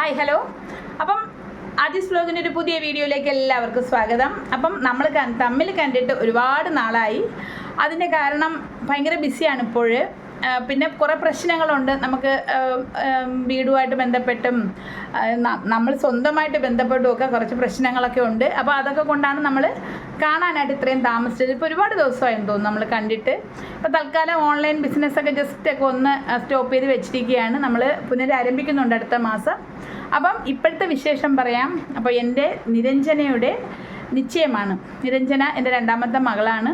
Hi hello അപ്പം ആദിസ് വ്ലോഗിന്റെ ഒരു പുതിയ വീഡിയോയിലേക്ക് എല്ലാവർക്കും സ്വാഗതം. അപ്പം നമ്മൾ തമ്മിൽ കണ്ടിട്ട് ഒരുപാട് നാളായി. അതിന്റെ കാരണം ഭയങ്കര ബിസിയാണ് ഇപ്പോൾ പിന്നെ കുറേ പ്രശ്നങ്ങളുണ്ട്. നമുക്ക് വീടുമായിട്ട് ബന്ധപ്പെട്ടും നമ്മൾ സ്വന്തമായിട്ട് ബന്ധപ്പെട്ടും ഒക്കെ കുറച്ച് പ്രശ്നങ്ങളൊക്കെ ഉണ്ട്. അപ്പോൾ അതൊക്കെ കൊണ്ടാണ് നമ്മൾ കാണാനായിട്ട് ഇത്രയും താമസിച്ചത്. ഇപ്പോൾ ഒരുപാട് ദിവസമായെന്ന് തോന്നുന്നു നമ്മൾ കണ്ടിട്ട്. ഇപ്പോൾ തൽക്കാലം ഓൺലൈൻ ബിസിനസ്സൊക്കെ ജസ്റ്റ് ഒക്കെ ഒന്ന് സ്റ്റോപ്പ് ചെയ്ത് വെച്ചിരിക്കുകയാണ്. നമ്മൾ പുനരാരംഭിക്കുന്നുണ്ട് അടുത്ത മാസം. അപ്പം ഇപ്പോഴത്തെ വിശേഷം പറയാം. അപ്പോൾ എന്റെ നിരഞ്ജനയുടെ നിശ്ചയമാണ്. നിരഞ്ജന എന്റെ രണ്ടാമത്തെ മകളാണ്.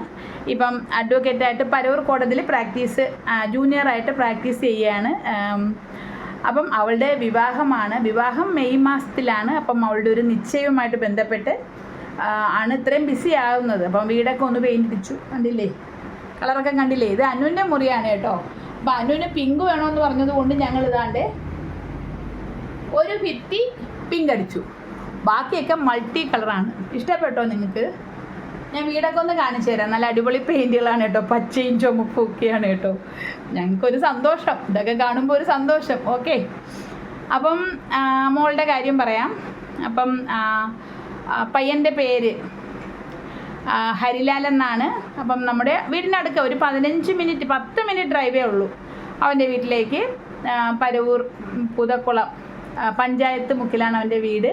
ഇപ്പം അഡ്വക്കേറ്റായിട്ട് പരവർ കോടതിയിൽ പ്രാക്ടീസ് ജൂനിയറായിട്ട് പ്രാക്ടീസ് ചെയ്യുകയാണ്. അപ്പം അവളുടെ വിവാഹമാണ്. വിവാഹം മെയ് മാസത്തിലാണ്. അപ്പം അവളുടെ ഒരു നിശ്ചയവുമായിട്ട് ബന്ധപ്പെട്ട് ആണ് ഇത്രയും ബിസി ആകുന്നത് അപ്പം വീടൊക്കെ ഒന്ന് പെയിന്റ് അടിച്ചു. കണ്ടില്ലേ? കളറൊക്കെ കണ്ടില്ലേ? ഇത് അനുവിന്റെ മുറിയാണ് കേട്ടോ. അപ്പം അനുവിന് പിങ്ക് വേണമെന്ന് പറഞ്ഞത് കൊണ്ട് ഞങ്ങൾ ഇതാണ്ട് ഒരു ഭിത്തി പിങ്ക് അടിച്ചു. ബാക്കിയൊക്കെ മൾട്ടി കളറാണ് ഇഷ്ടപ്പെട്ടോ നിങ്ങൾക്ക്? ഞാൻ വീടൊക്കെ ഒന്ന് കാണിച്ചു തരാം. നല്ല അടിപൊളി പെയിന്റുകളാണ് കേട്ടോ. പച്ചയും ചുമപ്പും ഒക്കെയാണ് കേട്ടോ. ഞങ്ങൾക്കൊരു സന്തോഷം. ഇതൊക്കെ കാണുമ്പോൾ ഒരു സന്തോഷം. ഓക്കെ അപ്പം മോളുടെ കാര്യം പറയാം. അപ്പം പയ്യന്റെ പേര് ഹരിലാൽ എന്നാണ്. അപ്പം നമ്മുടെ വീടിനടുക്ക ഒരു പതിനഞ്ച് മിനിറ്റ് പത്ത് മിനിറ്റ് ഡ്രൈവേ ഉള്ളൂ. അവന്റെ വീട്ടിലേക്ക് പരവൂർ പുതക്കുളം പഞ്ചായത്ത് മുക്കിലാണ് അവന്റെ വീട്.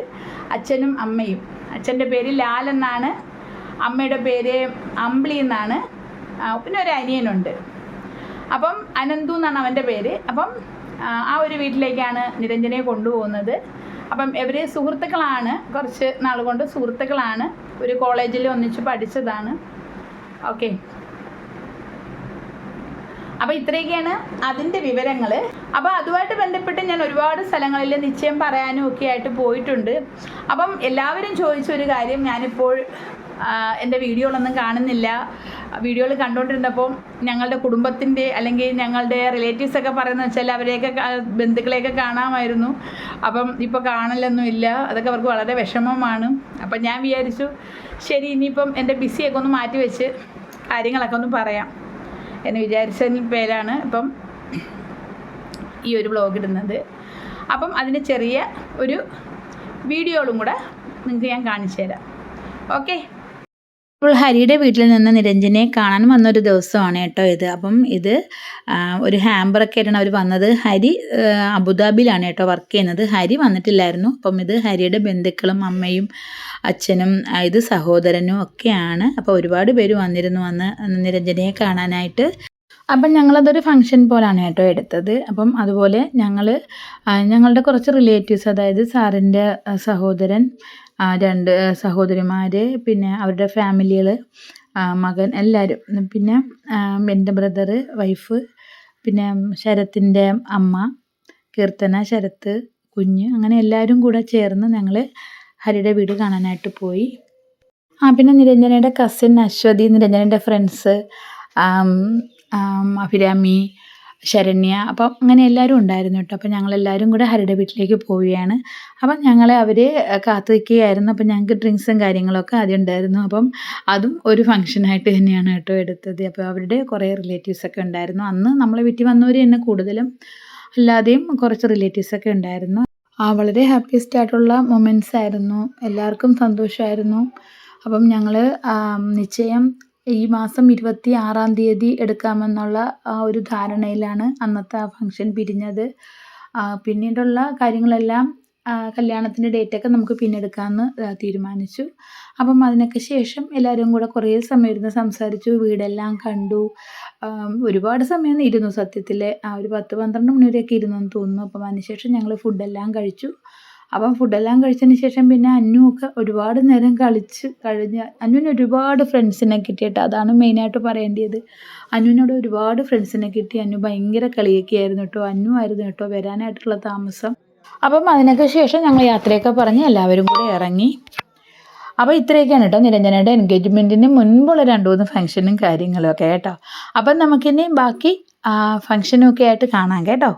അച്ഛനും അമ്മയും. അച്ഛന്റെ പേര് ലാൽ എന്നാണ്. അമ്മയുടെ പേര് അമ്പിളി എന്നാണ്. പിന്നെ ഒരു അനിയനുണ്ട്. അപ്പം അനന്തു എന്നാണ് അവന്റെ പേര്. അപ്പം ആ ഒരു വീട്ടിലേക്കാണ് നിരഞ്ജനെ കൊണ്ടുപോകുന്നത്. അപ്പം ഇവർ സുഹൃത്തുക്കളാണ്. കുറച്ച് നാൾ കൊണ്ട് സുഹൃത്തുക്കളാണ്. ഒരു കോളേജിൽ ഒന്നിച്ച് പഠിച്ചതാണ്. ഓക്കെ. അപ്പോൾ ഇത്രയൊക്കെയാണ് അതിന്റെ വിവരങ്ങൾ അപ്പോൾ അതുമായിട്ട് ബന്ധപ്പെട്ട് ഞാൻ ഒരുപാട് സ്ഥലങ്ങളിൽ നിശ്ചയം പറയാനും ഒക്കെ ആയിട്ട് പോയിട്ടുണ്ട്. അപ്പം എല്ലാവരും ചോദിച്ച ഒരു കാര്യം ഞാനിപ്പോൾ എന്റെ വീഡിയോകളൊന്നും കാണുന്നില്ല. വീഡിയോകൾ കണ്ടുകൊണ്ടിരുന്നപ്പോൾ ഞങ്ങളുടെ കുടുംബത്തിന്റെ അല്ലെങ്കിൽ ഞങ്ങളുടെ റിലേറ്റീവ്സ് ഒക്കെ പറയുന്നത് വെച്ചാൽ അവരെയൊക്കെ ബന്ധുക്കളെയൊക്കെ കാണാമായിരുന്നു. അപ്പം ഇപ്പോൾ കാണലൊന്നും ഇല്ല. അതൊക്കെ അവർക്ക് വളരെ വിഷമമാണ്. അപ്പം ഞാൻ വിചാരിച്ചു ശരി ഇനിയിപ്പം എന്റെ ബിസിയൊക്കെ ഒന്ന് മാറ്റി വെച്ച് കാര്യങ്ങളൊക്കെ ഒന്ന് പറയാം. എന്ന് വിചാരിച്ചതിന് പേരാണ് ഇപ്പം ഈ ഒരു ബ്ലോഗ് ഇടുന്നത്. അപ്പം അതിന് ചെറിയ ഒരു വീഡിയോകളും കൂടെ നിങ്ങൾക്ക് ഞാൻ കാണിച്ചു തരാം. ഓക്കെ ഇപ്പോൾ ഹരിയുടെ വീട്ടിൽ നിന്ന് നിരഞ്ജനെ കാണാൻ വന്നൊരു ദിവസമാണ് കേട്ടോ ഇത്. അപ്പം ഇത് ഒരു ഹാമ്പറൊക്കെ ആയിട്ടാണ് അവർ വന്നത്. ഹരി അബുദാബിയിലാണ് കേട്ടോ വർക്ക് ചെയ്യുന്നത്. ഹരി വന്നിട്ടില്ലായിരുന്നു. അപ്പം ഇത് ഹരിയുടെ ബന്ധുക്കളും അമ്മയും അച്ഛനും ഇത് സഹോദരനും ഒക്കെയാണ്. അപ്പോൾ ഒരുപാട് പേര് വന്നിരുന്നു വന്ന് നിരഞ്ജനയെ കാണാനായിട്ട്. അപ്പം ഞങ്ങളതൊരു ഫങ്ഷൻ പോലാണ് കേട്ടോ എടുത്തത്. അപ്പം അതുപോലെ ഞങ്ങൾ ഞങ്ങളുടെ കുറച്ച് റിലേറ്റീവ്സ് അതായത് സാറിന്റെ സഹോദരൻ രണ്ട് സഹോദരിമാർ പിന്നെ അവരുടെ ഫാമിലികൾ മകൻ എല്ലാവരും പിന്നെ എന്റെ ബ്രദറ് വൈഫ് പിന്നെ ശരത്തിന്റെ അമ്മ കീർത്തന ശരത്ത് കുഞ്ഞ് അങ്ങനെ എല്ലാവരും കൂടെ ചേർന്ന് ഞങ്ങൾ ഹരിയുടെ വീട് കാണാനായിട്ട് പോയി. ആ പിന്നെ നിരഞ്ജനയുടെ കസിൻ അശ്വതി നിരഞ്ജനയുടെ ഫ്രണ്ട്സ് അഭിരാമി ശരണ്യ. അപ്പം അങ്ങനെ എല്ലാവരും ഉണ്ടായിരുന്നു കേട്ടോ. അപ്പം ഞങ്ങളെല്ലാവരും കൂടെ ഹരിയുടെ വീട്ടിലേക്ക് പോവുകയാണ്. അപ്പം ഞങ്ങളെ അവർ കാത്തു വയ്ക്കുകയായിരുന്നു അപ്പം ഞങ്ങൾക്ക് ഡ്രിങ്ക്സും കാര്യങ്ങളൊക്കെ ആദ്യം ഉണ്ടായിരുന്നു. അപ്പം അതും ഒരു ഫംഗ്ഷനായിട്ട് തന്നെയാണ് കേട്ടോ എടുത്തത്. അപ്പോൾ അവരുടെ കുറേ റിലേറ്റീവ്സൊക്കെ ഉണ്ടായിരുന്നു. അന്ന് നമ്മളെ വീട്ടിൽ വന്നവർ തന്നെ കൂടുതലും അല്ലാതെയും കുറച്ച് റിലേറ്റീവ്സൊക്കെ ഉണ്ടായിരുന്നു. ആ വളരെ ഹാപ്പിയസ്റ്റ് ആയിട്ടുള്ള മൊമെന്റ്സ് ആയിരുന്നു. എല്ലാവർക്കും സന്തോഷമായിരുന്നു. അപ്പം ഞങ്ങൾ നിശ്ചയം ഈ മാസം ഇരുപത്തി ആറാം തീയതി എടുക്കാമെന്നുള്ള ആ ഒരു ധാരണയിലാണ് അന്നത്തെ ആ ഫംഗ്ഷൻ പിരിഞ്ഞത്. പിന്നീടുള്ള കാര്യങ്ങളെല്ലാം കല്യാണത്തിന്റെ ഡേറ്റൊക്കെ നമുക്ക് പിന്നെ എടുക്കാമെന്ന് തീരുമാനിച്ചു. അപ്പം അതിനൊക്കെ ശേഷം എല്ലാവരും കൂടെ കുറേ സമയം ഇരുന്ന് സംസാരിച്ചു. വീടെല്ലാം കണ്ടു. ഒരുപാട് സമയം ഇരുന്നു സത്യത്തിൽ ആ ഒരു പത്ത് പന്ത്രണ്ട് മണി വരെയൊക്കെ ഇരുന്നു എന്ന് തോന്നുന്നു. അപ്പം അതിനുശേഷം ഞങ്ങൾ ഫുഡെല്ലാം കഴിച്ചു. അപ്പം ഫുഡെല്ലാം കഴിച്ചതിന് ശേഷം പിന്നെ അന്നുമൊക്കെ ഒരുപാട് നേരം കളിച്ച് കഴിഞ്ഞ് അന്നുവിന് ഒരുപാട് ഫ്രണ്ട്സിനെ കിട്ടിയിട്ട് അതാണ് മെയിനായിട്ട് പറയേണ്ടത് അന്നുവിനോട് ഒരുപാട് ഫ്രണ്ട്സിനെ കിട്ടി. അന്നു ഭയങ്കര കളിയൊക്കെ ആയിരുന്നു കേട്ടോ. അന്നു ആയിരുന്നു കേട്ടോ വരാനായിട്ടുള്ള താമസം. അപ്പം അതിനൊക്കെ ശേഷം ഞങ്ങൾ യാത്രയൊക്കെ പറഞ്ഞ് എല്ലാവരും കൂടെ ഇറങ്ങി. അപ്പോൾ ഇത്രയൊക്കെയാണ് കേട്ടോ നിരഞ്ജനയുടെ എൻഗേജ്മെന്റിന് മുൻപുള്ള രണ്ട് മൂന്ന് ഫംഗ്ഷനും കാര്യങ്ങളും ഒക്കെ കേട്ടോ. അപ്പം നമുക്കിനി ബാക്കി ഫംഗ്ഷനും ഒക്കെ ആയിട്ട് കാണാം കേട്ടോ.